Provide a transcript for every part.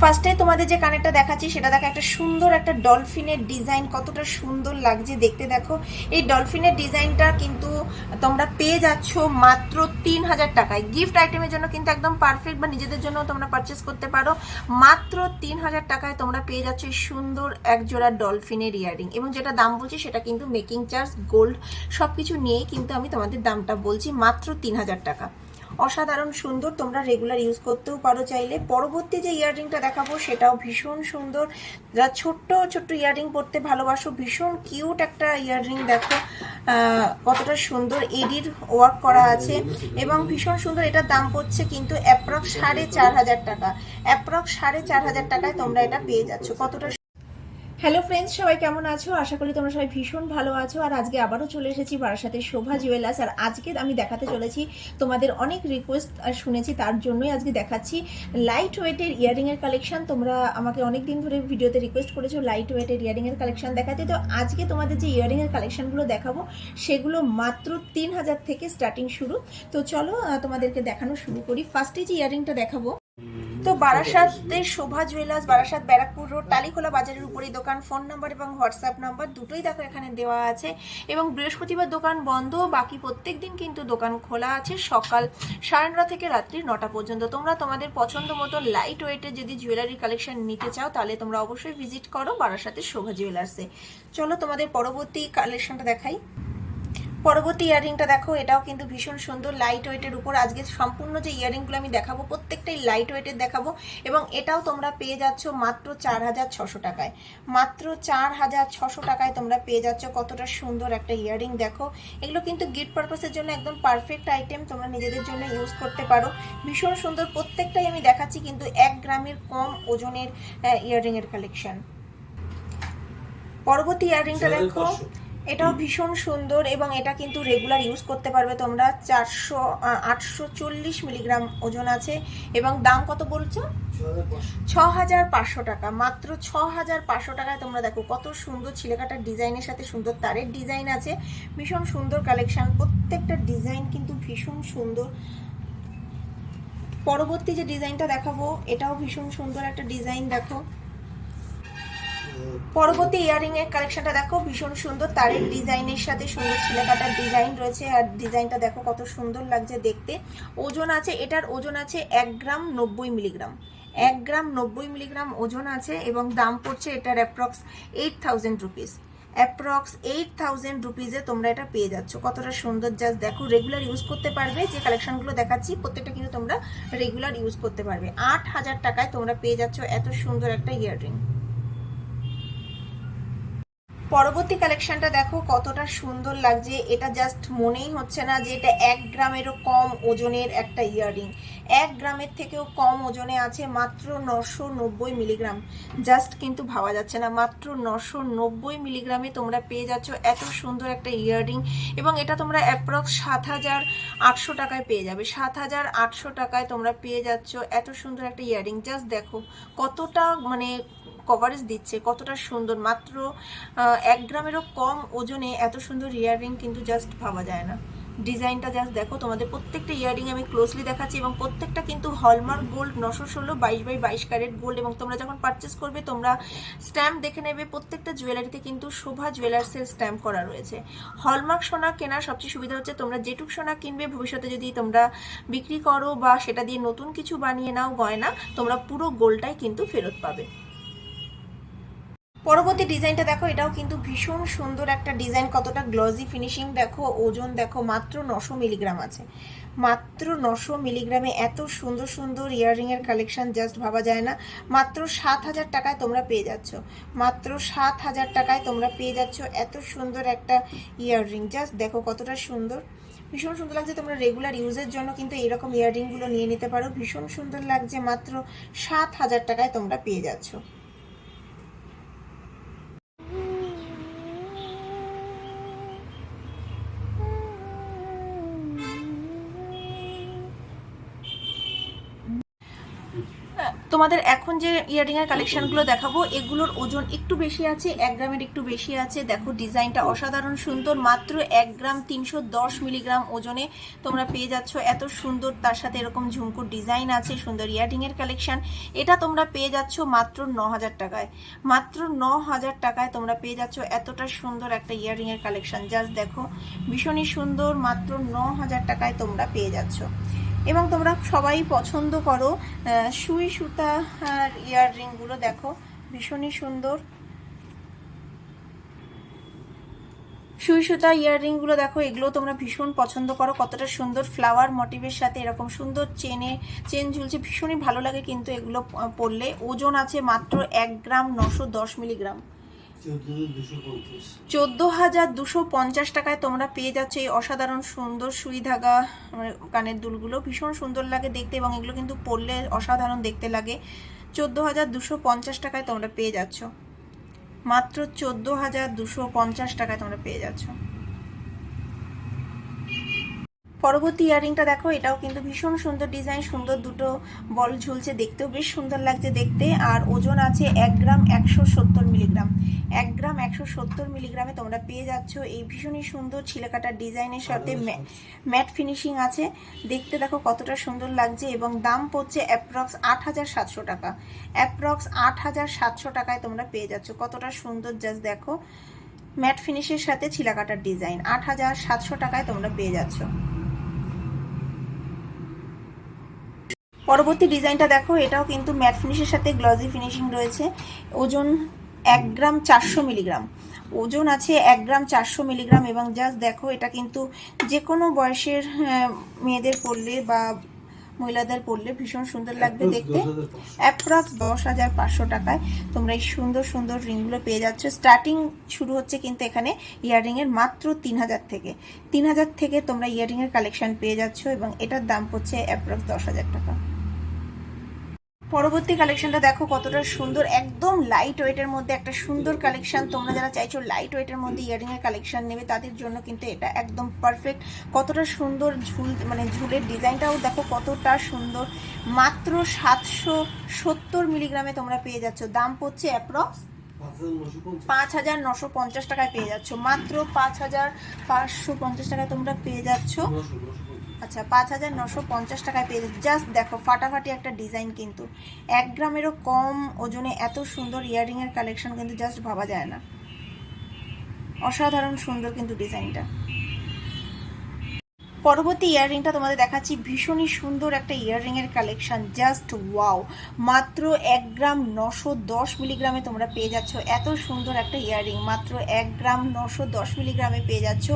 ফার্স্টে তোমাদের যে কানেরটা দেখাচ্ছি, সেটা দেখো একটা সুন্দর একটা ডলফিনের ডিজাইন কতটা সুন্দর লাগছে দেখতে দেখো। এই ডলফিনের ডিজাইনটা কিন্তু তোমরা পেয়ে যাচ্ছ মাত্র তিন হাজার টাকায়। গিফট আইটেমের জন্য কিন্তু একদম পারফেক্ট বা নিজেদের জন্য তোমরা পারচেস করতে পারো। মাত্র তিন হাজার টাকায় তোমরা পেয়ে যাচ্ছ এই সুন্দর এক জোড়া ডলফিনের ইয়ারিং এবং যেটা দাম বলছি, সেটা কিন্তু মেকিং চার্জ গোল্ড সব কিছু নিয়েই কিন্তু আমি তোমাদের দামটা বলছি মাত্র তিন হাজার টাকা। অসাধারণ, সুন্দর। তোমরা রেগুলার ইউজ করতেও পারো চাইলে। পরবর্তী যে ইয়াররিংটা দেখাবো, সেটাও ভীষণ সুন্দর। যারা ছোট্ট ছোট্ট ইয়াররিং পরতে ভালোবাসো, ভীষণ কিউট একটা ইয়াররিং দেখো। কতটা সুন্দর এডির ওয়ার্ক করা আছে এবং ভীষণ সুন্দর এটার দাম পড়ছে কিন্তু অ্যাপ্রক্স সাড়ে চার হাজার টাকা। অ্যাপ্রক্স সাড়ে চার হাজার টাকায় তোমরা এটা পেয়ে যাচ্ছ। কতটা হ্যালো ফ্রেন্ডস সবাই কেমন আছো? আশা করি তোমরা সবাই ভীষণ ভালো আছো। আর আজকে আবারও চলে এসেছি বারাসাতে শোভা জুয়েলার্স আর আজকে আমি দেখাতে চলেছি তোমাদের অনেক রিকোয়েস্ট শুনেছি তার জন্যই আজকে দেখাচ্ছি লাইট ওয়েটের ইয়ারিংয়ের কালেকশন তোমরা আমাকে অনেক দিন ধরে ভিডিওতে রিকোয়েস্ট করেছ লাইট ওয়েটের ইয়ারিংয়ের কালেকশন দেখাতে। তো আজকে তোমাদের যে ইয়ারিংয়ের কালেকশনগুলো দেখাবো, সেগুলো মাত্র তিন হাজার থেকে স্টার্টিং শুরু। তো চলো তোমাদেরকে দেখানো শুরু করি। ফার্স্টে যে ইয়ারিংটা দেখাবো তো বারাসাতের শোভা জুয়েলার্স, বারাসাত ব্যারাকপুর রোড, টালিখোলা বাজারের উপরেই দোকান। ফোন নাম্বার এবং হোয়াটসঅ্যাপ নাম্বার দুটোই দেখো এখানে দেওয়া আছে। এবং বৃহস্পতিবার দোকান বন্ধ, বাকি প্রত্যেক দিন কিন্তু দোকান খোলা আছে সকাল সাড়ে নটা থেকে রাত্রি নটা পর্যন্ত। তোমরা তোমাদের পছন্দ মতো লাইট ওয়েটের যদি জুয়েলারি কালেকশন নিতে চাও, তাহলে তোমরা অবশ্যই ভিজিট করো বারাসাতের শোভা জুয়েলার্সে। চলো তোমাদের পরবর্তী কালেকশনটা দেখাই। পরবর্তী ইয়ারিংটা দেখো এটাও কিন্তু ভীষণ সুন্দর লাইট ওয়েটের উপর। আজকে সম্পূর্ণ যে ইয়ারিংগুলো আমি দেখাবো প্রত্যেকটাই লাইট ওয়েটের দেখাবো এবং এটাও তোমরা পেয়ে যাচ্ছ মাত্র চার হাজার ছশো টাকায়। মাত্র চার হাজার ছশো টাকায় তোমরা পেয়ে যাচ্ছ। কতটা সুন্দর একটা ইয়ারিং দেখো। এগুলো কিন্তু গিফট পারপাসের জন্য একদম পারফেক্ট আইটেম তোমরা নিজেদের জন্য ইউজ করতে পারো। ভীষণ সুন্দর প্রত্যেকটাই আমি দেখাচ্ছি কিন্তু এক গ্রামের কম ওজনের ইয়ারিংয়ের কালেকশন পরবর্তী ইয়ারিংটা দেখো। এটাও ভীষণ সুন্দর এবং এটা কিন্তু রেগুলার ইউজ করতে পারবে তোমরা চারশো আটশো চল্লিশ মিলিগ্রাম ওজন আছে এবং দাম কত বলছো? ছ হাজার পাঁচশো টাকা। মাত্র ছ হাজার পাঁচশো টাকায় তোমরা দেখো কত সুন্দর ছিলেকাটার ডিজাইনের সাথে সুন্দর তারের ডিজাইন আছে। ভীষণ সুন্দর কালেকশন প্রত্যেকটা ডিজাইন কিন্তু ভীষণ সুন্দর। পরবর্তী যে ডিজাইনটা দেখাবো, এটাও ভীষণ সুন্দর একটা ডিজাইন দেখো। পরবর্তী ইয়ারিং এর কালেকশনটা দেখো, ভীষণ সুন্দর। তারের ডিজাইনের সাথে সুন্দর ছিলেকাটার ডিজাইন রয়েছে, আর ডিজাইনটা দেখো কত সুন্দর লাগছে দেখতে। ওজন আছে, এটার ওজন আছে এক গ্রাম নব্বই মিলিগ্রাম। এক গ্রাম নব্বই মিলিগ্রাম ওজন আছে এবং দাম পড়ছে এটার approx eight thousand rupees approx eight thousand রুপিজে তোমরা এটা পেয়ে যাচ্ছ। কতটা সুন্দর জাস্ট দেখো রেগুলার ইউজ করতে পারবে, যে কালেকশনগুলো দেখাচ্ছি, প্রত্যেকটা কিন্তু তোমরা রেগুলার ইউজ করতে পারবে। আট হাজার টাকায় তোমরা পেয়ে যাচ্ছ এত সুন্দর একটা ইয়াররিং। পরবর্তী কালেকশনটা দেখো, কতটা সুন্দর লাগছে। এটা জাস্ট মনেই হচ্ছে না যে এটা এক গ্রামেরও কম ওজনের একটা ইয়াররিং এক গ্রামের থেকেও কম ওজনে আছে মাত্র নশো নব্বই মিলিগ্রাম জাস্ট কিন্তু ভাবা যাচ্ছে না, মাত্র নশো নব্বই মিলিগ্রামে তোমরা পেয়ে যাচ্ছ এত সুন্দর একটা ইয়াররিং এবং এটা তোমরা অ্যাপ্রক্স সাত হাজার আটশো টাকায় পেয়ে যাবে। সাত হাজার আটশো টাকায় তোমরা পেয়ে যাচ্ছ এত সুন্দর একটা ইয়াররিং জাস্ট দেখো কতটা মানে কভারেজ দিচ্ছে, কতটা সুন্দর। মাত্র এক গ্রামেরও কম ওজনে এত সুন্দর ইয়াররিং কিন্তু জাস্ট ভাবা যায় না। ডিজাইনটা জাস্ট দেখো, তোমাদের প্রত্যেকটা ইয়াররিং আমি ক্লোজলি দেখাচ্ছি এবং প্রত্যেকটা কিন্তু হলমার্ক গোল্ড নশো ষোলো বাইশ বাই বাইশ ক্যারেট গোল্ড এবং তোমরা যখন পারচেস করবে, তোমরা স্ট্যাম্প দেখে নেবে, প্রত্যেকটা জুয়েলারিতে কিন্তু শোভা জুয়েলার্সের স্ট্যাম্প করা রয়েছে। হলমার্ক সোনা কেনার সবচেয়ে সুবিধা হচ্ছে, তোমরা যেটুক সোনা কিনবে, ভবিষ্যতে যদি তোমরা বিক্রি করো বা সেটা দিয়ে নতুন কিছু বানিয়ে নাও, গয়না, তোমরা পুরো গোল্ডটাই কিন্তু ফেরত পাবে। পরবর্তী ডিজাইনটা দেখো, এটাও কিন্তু ভীষণ সুন্দর একটা ডিজাইন, কতটা গ্লজি ফিনিশিং দেখো, ওজন দেখো, মাত্র নশো মিলিগ্রাম আছে। মাত্র নশো মিলিগ্রামে এত সুন্দর সুন্দর ইয়াররিংয়ের কালেকশন জাস্ট ভাবা যায় না। মাত্র সাত হাজার টাকায় তোমরা পেয়ে যাচ্ছ। মাত্র সাত হাজার টাকায় তোমরা পেয়ে যাচ্ছ এত সুন্দর একটা ইয়াররিং জাস্ট দেখো কতটা সুন্দর। ভীষণ সুন্দর লাগছে তোমরা রেগুলার ইউজের জন্য কিন্তু এরকম ইয়াররিংগুলো নিয়ে নিতে পারো। ভীষণ সুন্দর লাগছে, মাত্র সাত হাজার টাকায় তোমরা পেয়ে যাচ্ছ। তোমাদের এখন যে ইয়ারিং এর কালেকশনগুলো দেখাবো এগুলোর ওজন একটু বেশি আছে এক গ্রামের একটু বেশি আছে। দেখো ডিজাইনটা অসাধারণ সুন্দর মাত্র এক গ্রাম তিনশো দশ মিলিগ্রাম ওজনে তোমরা পেয়ে যাচ্ছ। এত সুন্দর তার সাথে এরকম ঝুমকুর ডিজাইন আছে সুন্দর ইয়ারিং এর কালেকশন এটা তোমরা পেয়ে যাচ্ছ মাত্র ন হাজার টাকায়। মাত্র ন হাজার টাকায় তোমরা পেয়ে যাচ্ছ এতটা সুন্দর একটা ইয়ারিং এর কালেকশন জাস্ট দেখো ভীষণই সুন্দর মাত্র ন হাজার টাকায় তোমরা পেয়ে যাচ্ছ। এবং তোমরা সবাই পছন্দ করো সুই সুতা আর ইয়াররিংগুলো দেখো, ভীষণই সুন্দর। সুই সুতা ইয়াররিংগুলো দেখো এগুলো তোমরা ভীষণ পছন্দ করো, কতটা সুন্দর ফ্লাওয়ার মোটিভের সাথে, এরকম সুন্দর চেনে, চেন ঝুলছে, ভীষণই ভালো লাগে কিন্তু এগুলো পরলে। ওজন আছে মাত্র এক গ্রাম নশো দশ মিলিগ্রাম। চোদ্দ হাজার দুশো পঞ্চাশ টাকায় তোমরা পেয়ে যাচ্ছ এই অসাধারণ সুন্দর সুই ধাগা মানে কানের দুলগুলো। ভীষণ সুন্দর লাগে দেখতে এবং এগুলো কিন্তু পরলে অসাধারণ দেখতে লাগে। চোদ্দ হাজার দুশো পঞ্চাশ টাকায় তোমরা পেয়ে যাচ্ছ। মাত্র চোদ্দ হাজার দুশো পঞ্চাশ টাকায় তোমরা পেয়ে যাচ্ছ। পরবর্তী ইয়ারিংটা দেখো এটাও কিন্তু ভীষণ সুন্দর ডিজাইন সুন্দর দুটো বল ঝুলছে দেখতেও বেশ সুন্দর লাগছে দেখতে। আর ওজন আছে এক গ্রাম একশো সত্তর মিলিগ্রাম। এক গ্রাম একশো সত্তর মিলিগ্রামে তোমরা পেয়ে যাচ্ছ এই ভীষণই সুন্দর ছিলেকাটার ডিজাইনের সাথে ম্যাট ফিনিশিং আছে। দেখতে দেখো কতটা সুন্দর লাগছে এবং দাম পড়ছে অ্যাপ্রক্স আট হাজার সাতশো টাকা। অ্যাপ্রক্স আট হাজার সাতশো টাকায় তোমরা পেয়ে যাচ্ছ। কতটা সুন্দর জাস্ট দেখো। ম্যাট ফিনিশের সাথে ছিলাকাটার ডিজাইন আট হাজার সাতশো টাকায় তোমরা পেয়ে যাচ্ছ। পরবর্তী ডিজাইনটা দেখো এটাও কিন্তু ম্যাট ফিনিশের সাথে গ্লজি ফিনিশিং রয়েছে। ওজন এক গ্রাম চারশো মিলিগ্রাম ওজন আছে এক গ্রাম চারশো মিলিগ্রাম এবং জাস্ট দেখো এটা কিন্তু যে কোনো বয়সের মেয়েদের পরলে বা মহিলাদের পরলে ভীষণ সুন্দর লাগবে দেখতে। অ্যাপ্রক্স দশ হাজার পাঁচশো টাকায় তোমরা এই সুন্দর সুন্দর রিংগুলো পেয়ে যাচ্ছ। স্টার্টিং শুরু হচ্ছে কিন্তু এখানে ইয়াররিংয়ের মাত্র তিন হাজার থেকে। তিন হাজার থেকে তোমরা ইয়াররিংয়ের কালেকশন পেয়ে যাচ্ছ এবং এটার দাম পড়ছে অ্যাপ্রক্স দশ হাজার টাকা। পরবর্তী কালেকশনটা দেখো কতটা সুন্দর, একদম লাইট ওয়েটের মধ্যে একটা সুন্দর কালেকশন তোমরা যারা চাইছো লাইট ওয়েটের মধ্যে ইয়ারিং এর কালেকশন নেবে, তাদের জন্য কিন্তু এটা একদম পারফেক্ট কতটা সুন্দর ঝুল মানে ঝুলের ডিজাইনটাও দেখো কতটা সুন্দর। মাত্র সাতশো সত্তর মিলিগ্রামে তোমরা পেয়ে যাচ্ছ। দাম পড়ছে অ্যাপ্রক্স পাঁচ হাজার নশো পঞ্চাশ টাকায় পেয়ে যাচ্ছ। মাত্র পাঁচ হাজার পাঁচশো পঞ্চাশ টাকায় তোমরা পেয়ে যাচ্ছ। আচ্ছা পাঁচ হাজার নশো পঞ্চাশ টাকায় পেয়ে জাস্ট দেখো, ফাটাফাটি একটা ডিজাইন কিন্তু। এক গ্রামেরও কম ওজনে এত সুন্দর ইয়াররিংয়ের কালেকশন কিন্তু জাস্ট ভাবা যায় না। অসাধারণ সুন্দর কিন্তু ডিজাইনটা। পরবর্তী ইয়াররিংটা তোমাদের দেখাচ্ছি। ভীষণই সুন্দর একটা ইয়াররিং এর কালেকশন জাস্ট ওয়াও মাত্র এক গ্রাম নশো দশ মিলিগ্রামে তোমরা পেয়ে যাচ্ছ। এত সুন্দর একটা ইয়াররিং, মাত্র এক গ্রাম নশো দশ মিলিগ্রামে পেয়ে যাচ্ছ।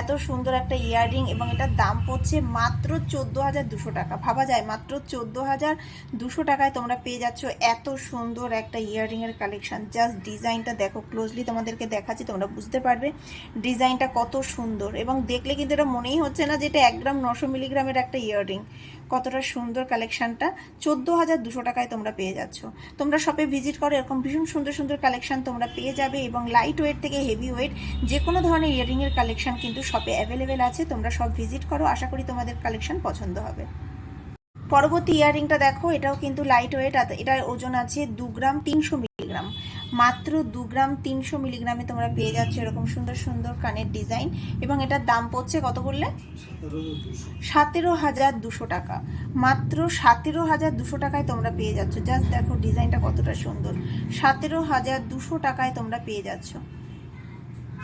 এত সুন্দর একটা ইয়াররিং এবং এটার দাম পড়ছে মাত্র চোদ্দ হাজার দুশো টাকা। ভাবা যায়, মাত্র চোদ্দ হাজার দুশো টাকায় তোমরা পেয়ে যাচ্ছ এত সুন্দর একটা ইয়াররিং এর কালেকশন জাস্ট ডিজাইনটা দেখো ক্লোজলি তোমাদেরকে দেখাচ্ছি, তোমরা বুঝতে পারবে। ডিজাইনটা কত সুন্দর এবং দেখলে কিন্তু এটা মনেই হচ্ছে না যে এটা এক গ্রাম নশো মিলিগ্রামের একটা ইয়াররিং কতটা সুন্দর কালেকশনটা চোদ্দ হাজার দুশো টাকায় তোমরা পেয়ে যাচ্ছ। তোমরা শপে ভিজিট করো, এরকম ভীষণ সুন্দর সুন্দর কালেকশন তোমরা পেয়ে যাবে এবং লাইট ওয়েট থেকে হেভি ওয়েট যে কোনো ধরনের ইয়াররিংয়ের কালেকশন কিন্তু শপে অ্যাভেলেবেল আছে। তোমরা সব ভিজিট করো, আশা করি তোমাদের কালেকশন পছন্দ হবে। পরবর্তী ইয়াররিংটা দেখো, এটাও কিন্তু লাইট ওয়েট এটার ওজন আছে দু গ্রাম তিনশো মাত্র দু গ্রাম তিনশো মিলিগ্রামে তোমরা পেয়ে যাচ্ছ এরকম সুন্দর সুন্দর কানের ডিজাইন। এবং এটার দাম পড়ছে কত বললে? সতেরো হাজার দুশো টাকা। মাত্র সতেরো হাজার দুশো টাকায় তোমরা পেয়ে যাচ্ছ। জাস্ট দেখো ডিজাইনটা কতটা সুন্দর। সতেরো হাজার দুশো টাকায় তোমরা পেয়ে যাচ্ছ।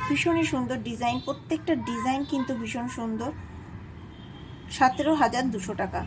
ভীষণই সুন্দর ডিজাইন। প্রত্যেকটা ডিজাইন কিন্তু ভীষণ সুন্দর। সতেরো হাজার দুশো টাকা।